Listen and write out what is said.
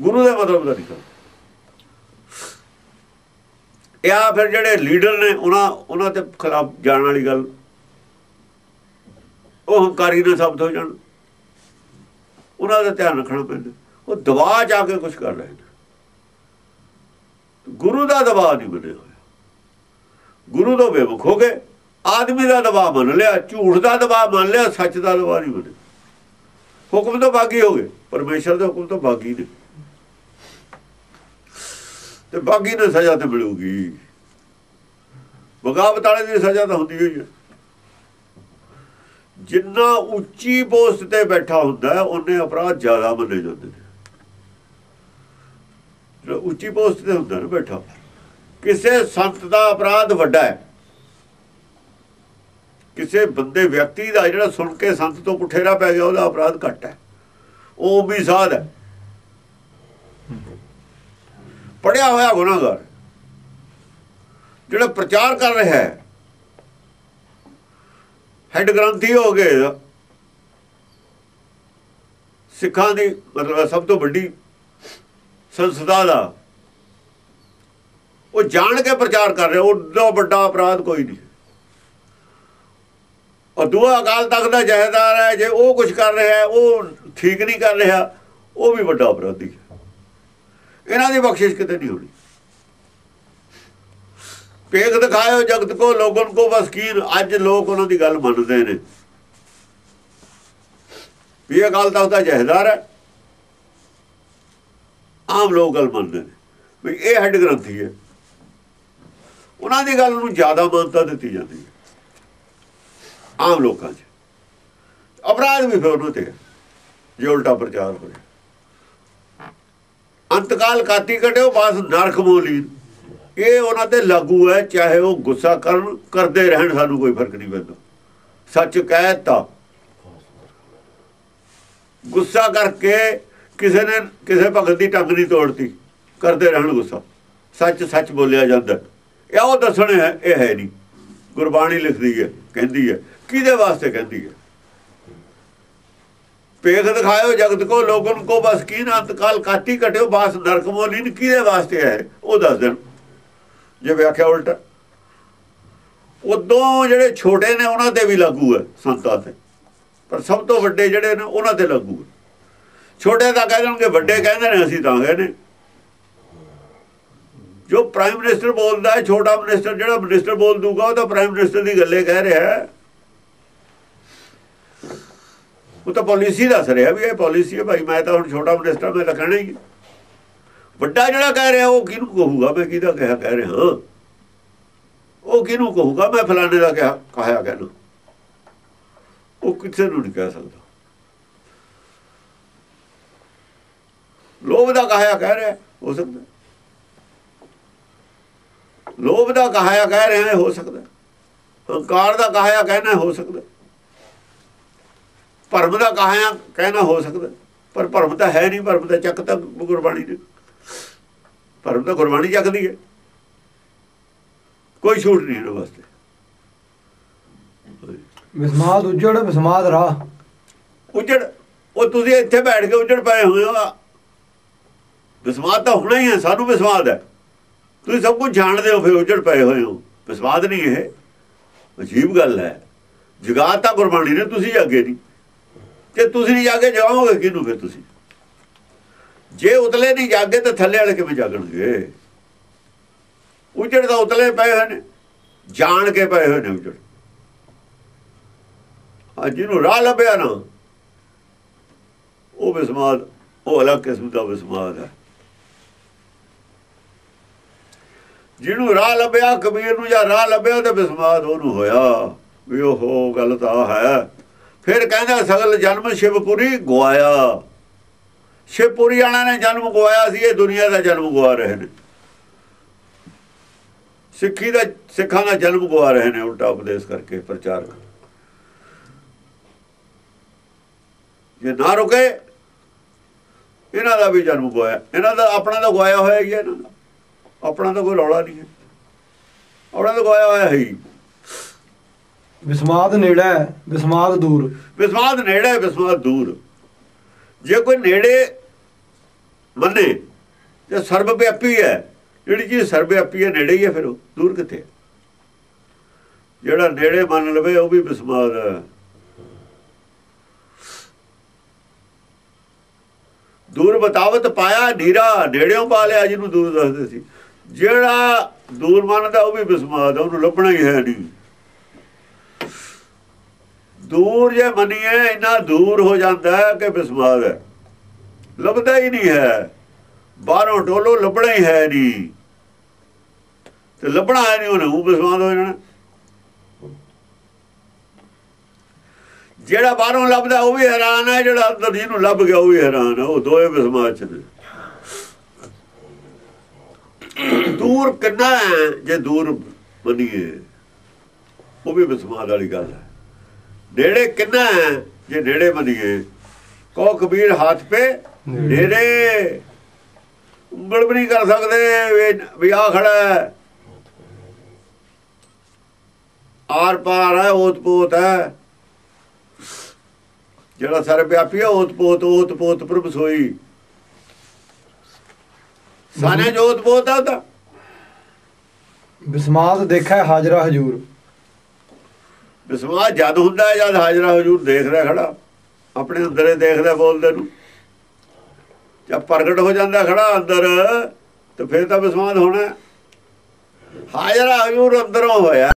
ਗੁਰੂ ਦੇ ਮਤਲਬ ਦਾ ਨਹੀਂ ਕਰਦਾ। ਇਹ ਆ ਫਿਰ ਜਿਹੜੇ ਲੀਡਰ ਨੇ, ਉਹਨਾਂ ਉਹਨਾਂ ਤੇ ਖਿਲਾਫ ਜਾਣ ਵਾਲੀ ਗੱਲ। ਉਹ ਹੰਕਾਰੀ ਨਾਲ ਸਾਬਤ ਹੋ ਜਾਣ। ਉਹਨਾਂ ਦਾ ਧਿਆਨ ਰੱਖਣਾ ਪੈਂਦਾ। ਉਹ ਦਬਾਅ ਜਾ ਕੇ ਕੁਝ ਕਰ ਰਹੇ ਨੇ ਗੁਰੂ ਦਾ ਦਬਾਅ ਨਹੀਂ ਬਣਿਆ ਹੋਇਆ। ਗੁਰੂ ਤੋਂ ਬੇਵਕ ਹੋ ਗਏ। ਆਦਮੀ ਦਾ ਦਬਾਅ ਮੰਨ ਲਿਆ, ਝੂਠ ਦਾ ਦਬਾਅ ਮੰਨ ਲਿਆ, ਸੱਚ ਦਾ ਦਬਾਅ ਨਹੀਂ ਬਣਿਆ। ਹੁਕਮ ਤੋਂ ਬਾਗੀ ਹੋ ਗਏ। ਪਰਮੇਸ਼ਰ ਦੇ ਹੁਕਮ ਤੋਂ ਬਾਗੀ ਨੇ ਤੇ ਬਾਗੀ ਨੂੰ ਸਜ਼ਾ ਤੇ ਮਿਲੂਗੀ। ਬਗਾਵਤ ਵਾਲੇ ਦੀ ਸਜ਼ਾ ਤਾਂ ਹੁੰਦੀ ਹੋਈ ਹੈ। ਜਿੰਨਾ ਉੱਚੀ ਪੋਸਟ ਤੇ ਬੈਠਾ ਹੁੰਦਾ ਉਹਨੇ ਅਪਰਾਧ ਜ਼ਿਆਦਾ ਮੰਨੇ ਜਾਂਦੇ ਨੇ। ਜੋ ਉੱਚੀ ਪੋਸਟ ਤੇ ਹੁੰਦਾ ਨਾ ਬੈਠਾ, ਕਿਸੇ ਸੰਤ ਦਾ ਅਪਰਾਧ ਵੱਡਾ ਹੈ। ਕਿਸੇ ਬੰਦੇ, ਵਿਅਕਤੀ ਦਾ ਜਿਹੜਾ ਸੁਣ ਕੇ ਸੰਤ ਤੋਂ ਪੁੱਠੇਰਾ ਪੈ ਗਿਆ, ਉਹਦਾ ਅਪਰਾਧ ਘੱਟ ਹੈ। ਉਹ ਵੀ ਸਾਧ ਹੈ। ਪੜਿਆ ਹੋਇਆ ਗੁਨਾਹਗਰ। ਜਿਹੜਾ ਪ੍ਰਚਾਰ ਕਰ ਰਿਹਾ ਹੈ ਹੈਡ ਗ੍ਰੰਥੀ ਹੋ ਗਏ ਸਿੱਖਾਂ ਦੀ ਮਤਲਬ ਸਭ ਤੋਂ ਵੱਡੀ ਸੰਸਥਾ ਦਾ ਉਹ ਜਾਣ ਕੇ ਪ੍ਰਚਾਰ ਕਰ ਰਿਹਾ, ਉਹਦਾ ਵੱਡਾ ਅਪਰਾਧ ਕੋਈ ਨਹੀਂ। ਔਰ ਦੂਆ ਅਕਾਲ ਤਖਤ ਦਾ ਜਹੇਦਾਰ ਹੈ, ਜੇ ਉਹ ਕੁਝ ਕਰ ਰਿਹਾ ਉਹ ਠੀਕ ਨਹੀਂ ਕਰ ਰਿਹਾ, ਉਹ ਵੀ ਵੱਡਾ ਅਪਰਾਧੀ ਹੈ। ਇਹਨਾਂ ਦੀ ਬਖਸ਼ਿਸ਼ ਕਿਤੇ ਨਹੀਂ ਹੋਣੀ। ਪੇਗ ਦਿਖਾਇਓ ਜਗਤ ਕੋ ਲੋਗਨ ਕੋ ਵਸਕੀਰ ਅੱਜ ਲੋਕ ਉਹਨਾਂ ਦੀ ਗੱਲ ਮੰਨਦੇ ਨੇ। ਵੀ ਅਕਾਲ ਤਖਤ ਦਾ ਜਹੇਦਾਰ ਹੈ। ਆਮ ਲੋਕ ਗੱਲ ਮੰਨਦੇ ਨੇ। ਵੀ ਇਹ ਹੈਡ ਗ੍ਰੰਥੀ ਹੈ। ਉਹਨਾਂ ਦੀ ਗੱਲ ਨੂੰ ਜ਼ਿਆਦਾ ਮਾਨਤਾ ਦਿੱਤੀ ਜਾਂਦੀ ਹੈ। ਆਮ ਲੋਕਾਂ 'ਚ। ਅਪਰਾਧ ਵੀ ਫਿਰ ਉਹਨਾਂ ਤੇ ਹੈ, ਜੇ ਉਲਟਾ ਪ੍ਰਚਾਰ ਹੋਵੇ ਅੰਤਕਾਲ ਕਾਤੀ ਕਟਿਓ ਬਾਸ ਨਰਕ ਮੋਲੀ ਇਹ ਉਹਨਾਂ ਤੇ ਲਾਗੂ ਹੈ, ਚਾਹੇ ਉਹ ਗੁੱਸਾ ਕਰਨ, ਕਰਦੇ ਰਹਿਣ, ਸਾਨੂੰ ਕੋਈ ਫ਼ਰਕ ਨਹੀਂ ਪੈਂਦਾ। ਸੱਚ ਕਹਿਤਾ ਗੁੱਸਾ ਕਰਕੇ ਕਿਸੇ ਨੇ, ਕਿਸੇ ਭਗਤ ਦੀ ਟੰਗ ਨਹੀਂ ਤੋੜਤੀ। ਕਰਦੇ ਰਹਿਣ ਗੁੱਸਾ। ਸੱਚ ਸੱਚ ਬੋਲਿਆ ਜਾਂਦਾ। ਇਹ ਉਹ ਦੱਸਣ ਹੈ, ਇਹ ਹੈ ਨਹੀਂ। ਗੁਰਬਾਣੀ ਲਿਖਦੀ ਹੈ, ਕਹਿੰਦੀ ਹੈ। ਕਿਹਦੇ ਵਾਸਤੇ ਕਹਿੰਦੀ ਹੈ? ਪੇਖ ਦਿਖਾਇਓ ਜਗਤ ਕੋ ਲੋਗਨ ਕੋ, ਬਸ ਕੀਨ ਅੰਤਕਾਲ ਕਾਟੀ ਕਟਿਓ ਬਾਸ ਨਰਕ ਮੋਲੀਨ ਕਿਹਦੇ ਵਾਸਤੇ ਹੈ? ਉਹ ਦੱਸ ਦੇਣ। ਜੇ ਵਿਆਖਿਆ ਉਲਟਾ। ਉਦੋਂ ਜਿਹੜੇ ਛੋਟੇ ਨੇ, ਉਹਨਾਂ ਤੇ ਵੀ ਲਾਗੂ ਹੈ ਸੰਤਾਂ ਤੇ। ਪਰ ਸਭ ਤੋਂ ਵੱਡੇ ਜਿਹੜੇ ਨੇ, ਉਹਨਾਂ ਤੇ ਲਾਗੂ ਹੈ। ਛੋਟੇ ਤਾਂ ਕਹਿ ਦੇਣਗੇ, ਵੱਡੇ ਕਹਿੰਦੇ ਨੇ, ਅਸੀਂ ਤਾਂ ਗਏ ਨੇ। ਜੋ ਪ੍ਰਾਈਮ ਮਿਨਿਸਟਰ ਬੋਲਦਾ ਹੈ, ਛੋਟਾ ਮਿਨਿਸਟਰ, ਜਿਹੜਾ ਮਿਨਿਸਟਰ ਬੋਲ ਦੂਗਾ, ਉਹ ਤਾਂ ਪ੍ਰਾਈਮ ਮਿਨਿਸਟਰ ਦੀ ਗੱਲੇ ਕਹਿ ਰਿਹਾ ਹੈ। ਉਹ ਤਾਂ ਪਾਲਿਸੀ ਦੱਸ ਰਿਹਾ ਵੀ ਇਹ ਪਾਲਿਸੀ ਹੈ ਭਾਈ, ਮੈਂ ਤਾਂ ਹੁਣ ਛੋਟਾ ਮਿਨਿਸਟਰ ਮੈਂ ਤਾਂ ਕਹਿਣਾ ਹੀ। ਵੱਡਾ ਜਿਹੜਾ ਕਹਿ ਰਿਹਾ, ਉਹ ਕਿਹਨੂੰ ਕਹੂਗਾ? ਮੈਂ ਕਿਹਦਾ ਕਿਹਾ ਕਹਿ ਰਿਹਾ? ਉਹ ਕਿਹਨੂੰ ਕਹੂਗਾ? ਮੈਂ ਫਲਾਣੇ ਦਾ ਕਿਹਾ, ਕਹਾਇਆ ਕਹਿਣਾ। ਉਹ ਕਿਸੇ ਨੂੰ ਨਹੀਂ ਕਹਿ ਸਕਦਾ। ਲੋਭ ਦਾ ਕਹਾਇਆ ਕਹਿ ਰਿਹਾ, ਹੋ ਸਕਦਾ। ਲੋਭ ਦਾ ਕਹਾਇਆ ਕਹਿ ਰਿਹਾ, ਹੋ ਸਕਦਾ। ਹੰਕਾਰ ਦਾ ਕਹਾਇਆ ਕਹਿਣਾ, ਹੋ ਸਕਦਾ। ਭਰਮ ਦਾ ਕਹਾਇਆ ਕਹਿਣਾ ਹੋ ਸਕਦਾ। ਪਰ ਭਰਮ ਤਾਂ ਹੈ ਨਹੀਂ ਭਰਮ ਦਾ ਚੱਕ ਤਾਂ ਗੁਰਬਾਣੀ ਨੇ ਭਰਮ ਤਾਂ ਗੁਰਬਾਣੀ ਚੱਕਦੀ ਹੈ। ਕੋਈ ਛੂਟ ਨਹੀਂ ਇਹਨਾਂ ਵਾਸਤੇ। ਵਿਸਮਾਦ ਉਜੜ ਵਿਸਮਾਦ ਰਾਹ। ਉਜੜ ਉਹ ਤੁਸੀਂ ਇੱਥੇ ਬੈਠ ਕੇ ਉਜੜ ਪਏ ਹੋਏ ਹੋ। ਵਿਸਵਾਦ ਤਾਂ ਹੋਣਾ ਹੀ ਹੈ ਸਾਨੂੰ ਵਿਸਵਾਦ ਹੈ। ਤੁਸੀਂ ਸਭ ਕੁਝ ਜਾਣਦੇ ਹੋ ਫਿਰ ਉਜੜ ਪਏ ਹੋਏ ਹੋ। ਵਿਸਵਾਦ ਨਹੀਂ ਇਹ। ਅਜੀਬ ਗੱਲ ਹੈ। ਜਗਾ ਤਾਂ ਗੁਰਬਾਣੀ ਨੇ ਤੁਸੀਂ ਜਾਗੇ ਨਹੀਂ। ਜੇ ਤੁਸੀਂ ਨਹੀਂ ਜਾਗੇ ਜਗਾਓਗੇ ਕਿਹਨੂੰ ਫਿਰ ਤੁਸੀਂ? ਜੇ ਉਤਲੇ ਨਹੀਂ ਜਾਗੇ ਤਾਂ ਥੱਲੇ ਵਾਲੇ ਕਿਵੇਂ ਜਾਗਣਗੇ? ਉਜੜ ਤਾਂ ਉਤਲੇ ਪਏ ਹੋਏ ਨੇ, ਜਾਣ ਕੇ ਪਏ ਹੋਏ ਨੇ ਉਜੜ। ਆ ਜਿਹਨੂੰ ਰਾਹ ਲੱਭਿਆ ਨਾ, ਉਹ ਵਿਸਮਾਦ ਉਹ ਅਲੱਗ ਕਿਸਮ ਦਾ ਵਿਸਮਾਦ ਹੈ। ਜਿਹਨੂੰ ਰਾਹ ਲੱਭਿਆ, ਕਬੀਰ ਨੂੰ ਜਾਂ ਰਾਹ ਲੱਭਿਆ ਤੇ ਵਿਸਮਾਦ ਉਹਨੂੰ ਹੋਇਆ, ਵੀ ਉਹ ਗੱਲ ਤਾਂ ਹੈ। ਫਿਰ ਕਹਿੰਦਾ ਸਗਲ ਜਨਮ ਸ਼ਿਵਪੁਰੀ ਗਵਾਇਆ। ਸ਼ਿਵਪੁਰੀ ਵਾਲਿਆਂ ਨੇ ਜਨਮ ਗਵਾਇਆ ਸੀ, ਇਹ ਦੁਨੀਆ ਦਾ ਜਨਮ ਗਵਾ ਰਹੇ ਨੇ। ਸਿੱਖੀ ਦਾ, ਸਿੱਖਾਂ ਦਾ ਜਨਮ ਗਵਾ ਰਹੇ ਨੇ, ਉਲਟਾ ਉਪਦੇਸ਼ ਕਰਕੇ ਪ੍ਰਚਾਰ ਜੇ ਨਾ ਰੁਕੇ, ਇਹਨਾਂ ਦਾ ਵੀ ਜਨਮ ਗਵਾਇਆ। ਇਹਨਾਂ ਦਾ, ਆਪਣਾ ਤਾਂ ਗਵਾਇਆ ਹੋਇਆ ਹੀ ਹੈ ਇਹਨਾਂ ਦਾ ਆਪਣਾ ਤਾਂ ਕੋਈ ਰੌਲਾ ਨਹੀਂ ਹੈ। ਆਪਣਾ ਤਾਂ ਗਵਾਇਆ ਹੋਇਆ ਹੈ। ਵਿਸਮਾਦ ਨੇੜਾ ਹੈ ਵਿਸਮਾਦ ਦੂਰ। ਵਿਸਵਾਦ ਨੇੜੇ ਵਿਸਵਾਦ ਦੂਰ। ਜੇ ਕੋਈ ਨੇੜੇ ਮੰਨੇ, ਜੇ ਸਰਬ ਹੈ, ਜਿਹੜੀ ਚੀਜ਼ ਸਰਬਵਿਆਪੀ ਹੈ, ਨੇੜੇ ਹੀ ਹੈ ਫਿਰ ਉਹ, ਦੂਰ ਕਿੱਥੇ ਹੈ? ਜਿਹੜਾ ਨੇੜੇ ਮੰਨ ਲਵੇ, ਉਹ ਵੀ ਬਿਸਮਾਦ ਹੈ। ਦੂਰ ਬਤਾਵਤ ਪਾਇਆ, ਨੀਰਾ ਨੇੜਿਓਂ ਪਾ ਲਿਆ, ਜਿਹਨੂੰ ਦੂਰ ਦੱਸਦੇ ਸੀ। ਜਿਹੜਾ ਦੂਰ ਮੰਨਦਾ, ਉਹ ਵੀ ਬਿਸਮਾਦ ਹੈ, ਉਹਨੂੰ ਲੱਭਣਾ ਹੀ ਹੈ ਨਹੀਂ। ਦੂਰ ਜੇ ਮੰਨੀਏ, ਇੰਨਾ ਦੂਰ ਹੋ ਜਾਂਦਾ ਹੈ ਕਿ ਬਿਸਮਾਦ ਹੈ। ਲੱਭਦਾ ਹੀ ਨਹੀਂ ਹੈ। ਬਾਹਰੋਂ ਟੋਲੋ ਲੱਭਣਾ ਹੀ ਹੈ ਨਹੀਂ। ਤੇ ਲੱਭਣਾ ਹੈ ਨਹੀਂ ਉਹਨੇ, ਉਹ ਬਿਸਮਾਦ ਹੋ ਜਾਣਾ। ਜਿਹੜਾ ਬਾਹਰੋਂ ਲੱਭਦਾ, ਉਹ ਵੀ ਹੈਰਾਨ ਹੈ, ਜਿਹੜਾ ਅੰਦਰ ਜਿਹਨੂੰ ਲੱਭ ਗਿਆ, ਉਹ ਵੀ ਹੈਰਾਨ ਹੈ। ਉਹ ਦੋਏ ਬਿਸਮਾਦ ਚ ਨੇ। ਦੂਰ ਕਿੰਨਾ ਹੈ, ਜੇ ਦੂਰ ਮੰਨੀਏ, ਉਹ ਵੀ ਬਿਸਮਾਦ ਵਾਲੀ ਗੱਲ ਹੈ। ਨੇੜੇ ਕਿੰਨਾ ਹੈ? ਜੇ ਨੇੜੇ ਮੰਨੀਏ ਕੋ ਕਬੀਰ ਹੱਥ ਪੇ ਨੇੜੇ। ਉਂਗਲ ਵੀ ਨਹੀਂ ਕਰ ਸਕਦੇ ਵੀ- ਆ ਖੜਾ ਆਰ ਪਾਰ ਹੈ ਓਤ ਪੋਤ ਹੈ। ਜਿਹੜਾ ਸਰਬ ਵਿਆਪੀ ਹੈ ਓਤ ਪੋਤ ਓਤ ਪੋਤ ਪ੍ਰਭ ਸੋਈ। ਸਾਨੇ ਜੋਤ ਪੋਤ ਹੈ ਉਹਦਾ ਬਿਸਮਾਦ ਦੇਖੈ ਹਾਜ਼ਰਾ ਹਜੂਰ। ਵਿਸ਼ਵਾਸ ਜਦ ਹੁੰਦਾ ਹੈ, ਜਦ ਹਾਜ਼ਰਾ ਹਜੂਰ ਦੇਖਦਾ ਖੜਾ। ਆਪਣੇ ਅੰਦਰੇ ਦੇਖਦਾ ਬੋਲਦੇ ਨੂੰ। ਜਦ ਪ੍ਰਗਟ ਹੋ ਜਾਂਦਾ ਖੜਾ ਅੰਦਰ, ਤੇ ਫਿਰ ਤਾਂ ਵਿਸਵਾਸ ਹੋਣਾ ਹਾਜ਼ਰਾ ਹਜੂਰ ਅੰਦਰੋਂ ਹੋਇਆ।